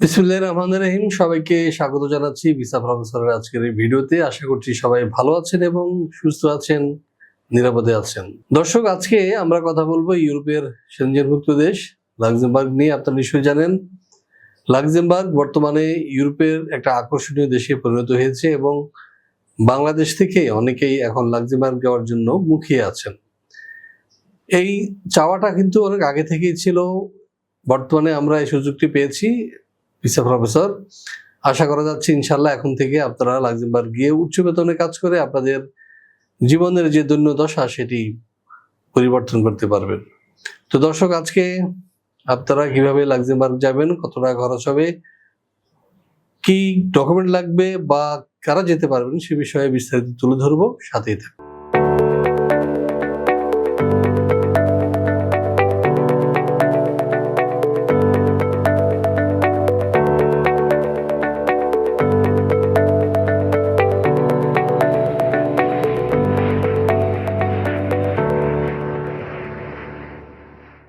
বিসমুল্লাহ রহমান রহিম। সবাইকে স্বাগত জানাচ্ছি ভিসা প্রফেসরের আজকের এই ভিডিওতে। আশা করছি সবাই ভালো আছেন এবং সুস্থ আছেন, নিরাপদে আছেন। দর্শক, আজকে আমরা কথা বলব ইউরোপের সেনজেনভুক্ত দেশ, লাক্সেমবার্গ নিয়ে। আপনারা নিশ্চয়ই জানেন, লাক্সেমবার্গ বর্তমানে ইউরোপের একটা আকর্ষণীয় দেশে পরিণত হয়েছে এবং বাংলাদেশ থেকে অনেকেই এখন লাক্সেমবার্গ যাওয়ার জন্য মুখিয়ে আছেন। এই চাওয়াটা কিন্তু অনেক আগে থেকেই ছিল। বর্তমানে আমরা এই সুযোগটি পেয়েছি। ভিসা প্রফেসর আশা করা যাচ্ছে ইনশাল্লাহ এখন থেকে আপনারা লাক্সেমবার্গ গিয়ে উচ্চ বেতনে কাজ করে আপনাদের জীবনের যে দৈন্যদশা সেটি পরিবর্তন করতে পারবেন। তো দর্শক, আজকে আপনারা কীভাবে লাক্সেমবার্গ যাবেন কত টাকা খরচ হবে, কি ডকুমেন্ট লাগবে বা কারা যেতে পারবেন সে বিষয়ে বিস্তারিত তুলে ধরবো, সাথেই থাকুন।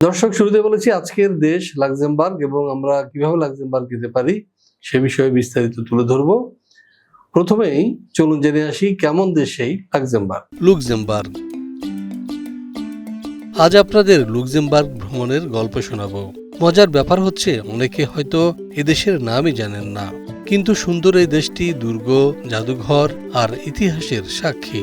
দর্শক, শুরুতে বলেছি আজকের দেশ লাক্সেমবার্গ এবং আমরা কীভাবে লাক্সেমবার্গ যেতে পারি সে বিষয়ে বিস্তারিত তুলে ধরবো। প্রথমেই চলুন জেনে আসি কেমন দেশ সেই লাক্সেমবার্গ। লুক্সেমবার্গ। আজ আপনাদের লুক্সেমবার্গ ভ্রমণের গল্প শোনাবো। মজার ব্যাপার হচ্ছে, অনেকে হয়তো এদেশের নামই জানেন না, কিন্তু সুন্দর এই দেশটি দুর্গ, জাদুঘর আর ইতিহাসের সাক্ষী।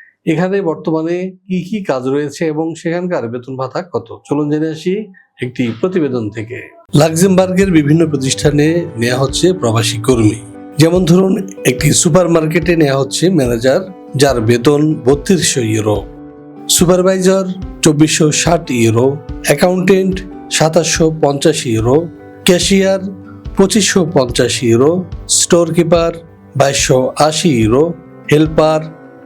এখানে বর্তমানে কি কি কাজ রয়েছে এবং সেখানকার বেতন ভাতা কত? চলুন জেনে আসি একটি প্রতিবেদন থেকে। লাক্সেমবার্গের বিভিন্ন প্রতিষ্ঠানে নেওয়া হচ্ছে প্রবাসী কর্মী। যেমন ধরুন, একটি সুপার মার্কেটে নেওয়া হচ্ছে ম্যানেজার, যার বেতন বত্রিশশো ইউরো। সুপারভাইজার, চব্বিশশো ষাট ইউরো। অ্যাকাউন্টেন্ট, সাতাশশো পঞ্চাশ ইউরো। ক্যাশিয়ার, পঁচিশশো পঞ্চাশ ইউরো। স্টোর কিপার বাইশশো আশি ইউরো। হেল্পার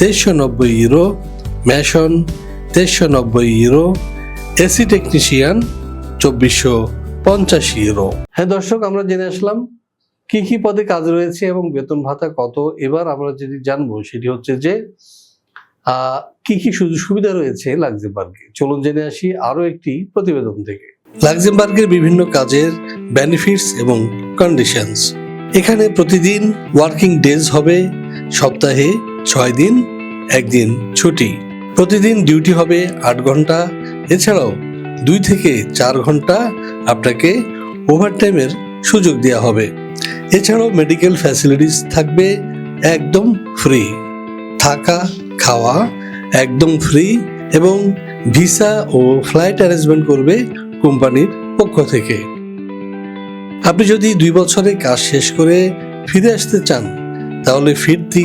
তেইশশো নব্বই ইউরো, ম্যাশন তেইশশো নব্বই ইউরো, এসি টেকনিশিয়ান চব্বিশশো পঞ্চাশ ইউরো। হ্যাঁ দর্শক, আমরা জেনে আসলাম কি কি পদে কাজ রয়েছে এবং বেতন ভাতা কত। এবার আমরা যেটি জানব সেটি হচ্ছে যে কি কি সুযোগ সুবিধা রয়েছে লাক্সেমবার্গে। চলুন জেনে আসি আরও একটি প্রতিবেদন থেকে। লাক্সেমবার্গের বিভিন্ন কাজের বেনিফিটস এবং কন্ডিশনস এখানে প্রতিদিন ওয়ার্কিং ডেজ হবে, সপ্তাহে ছয় দিন, একদিন ছুটি। প্রতিদিন ডিউটি হবে আট ঘণ্টা। এছাড়াও দুই থেকে চার ঘণ্টা আপনাকে ওভারটাইমের সুযোগ দেওয়া হবে। এছাড়াও মেডিকেল ফ্যাসিলিটিস থাকবে একদম ফ্রি থাকা, খাওয়া একদম ফ্রি এবং ভিসা ও ফ্লাইট অ্যারেঞ্জমেন্ট করবে কোম্পানির পক্ষ থেকে। আপনি যদি দুই বছরে কাজ শেষ করে ফিরে আসতে চান, তাহলে ফিরতি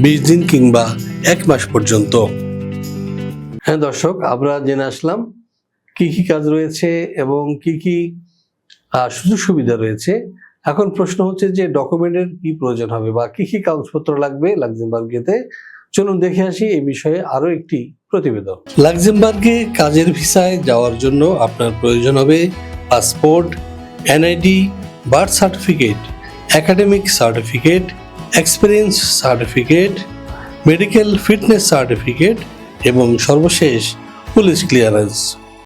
বিশ দিন কিংবা এক মাস পর্যন্ত। হ্যাঁ দর্শক আমরা জেনে আসলাম কি কি কাজ রয়েছে এবং কি কি সুযোগ সুবিধা রয়েছে। এখন প্রশ্ন হচ্ছে যে ডকুমেন্টের কি প্রয়োজন হবে বা কি কি কাগজপত্র লাগবে লাক্সেমবার্গেতে? চলুন দেখে আসি এই বিষয়ে আরও একটি প্রতিবেদন। লাক্সেমবার্গে কাজের ভিসায় যাওয়ার জন্য আপনার প্রয়োজন হবে passport NID birth certificate academic certificate experience certificate, medical fitness certificate এবং সর্বশেষ পুলিশ ক্লিয়ারেন্স।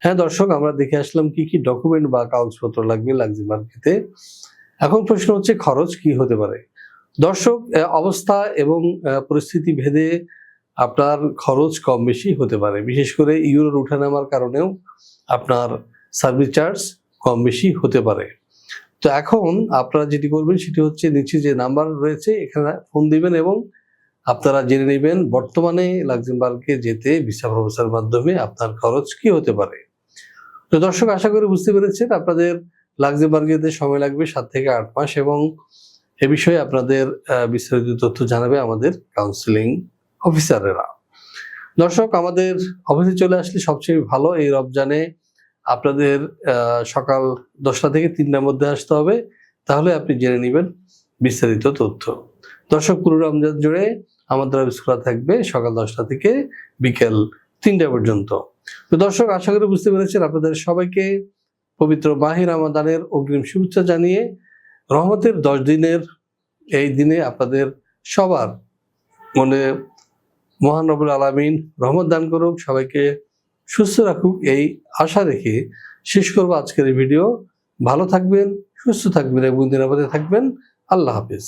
হ্যাঁ দর্শক, আমরা দেখে আসলাম কি কি ডকুমেন্ট বা কাগজপত্র লাগবে লাক্সেমবার্গেতে এখন প্রশ্ন হচ্ছে, খরচ কি হতে পারে? দর্শক অবস্থা এবং পরিস্থিতি ভেদে আপনার খরচ কম বেশি হতে পারে। বিশেষ করে ইউরোর উঠানামার কারণেও আপনার সার্ভিস চার্জ কম বেশি হতে পারে। তো এখন আপনারা যেটি করবেন সেটি হচ্ছে নিচে যে নাম্বার রয়েছে, এখানে ফোন দিবেন এবং আপনারা জেনে নেবেন বর্তমানে লাক্সেমবার্গে যেতে ভিসা প্রফেসর মাধ্যমে আপনার খরচ কি হতে পারে। তো দর্শক, আশা করি বুঝতে পেরেছেন আপনাদের লাক্সেমবার্গে যেতে সময় লাগবে সাত থেকে আট মাস এবং এ বিষয়ে আপনাদের বিস্তারিত তথ্য জানাবে আমাদের কাউন্সিলিং অফিসারেরা দর্শক, আমাদের অফিসে চলে আসলে সবচেয়ে ভালো এই রমজানে আপনাদের সকাল দশটা থেকে তিনটার মধ্যে আসতে হবে। তাহলে আপনি জেনে নেবেন বিস্তারিত তথ্য। দর্শক, পুরো রমজান জুড়ে আমাদের অফিস খোলা থাকবে সকাল দশটা থেকে বিকেল তিনটা পর্যন্ত। তো দর্শক, আশা করি বুঝতে পেরেছেন, আপনাদের সবাইকে পবিত্র মাহির আমাদানের অগ্রিম শুভেচ্ছা জানিয়ে রহমতের দশ দিনের এই দিনে আপনাদের সবার মনে মহান রবুল আলমিন রহমত দান করুক। সবাইকে সুস্থ রাখুক এই আশা রেখে শেষ করব আজকের ভিডিও। ভালো থাকবেন, সুস্থ থাকবেন এবং নিরাপদে থাকবেন। আল্লাহ হাফিজ।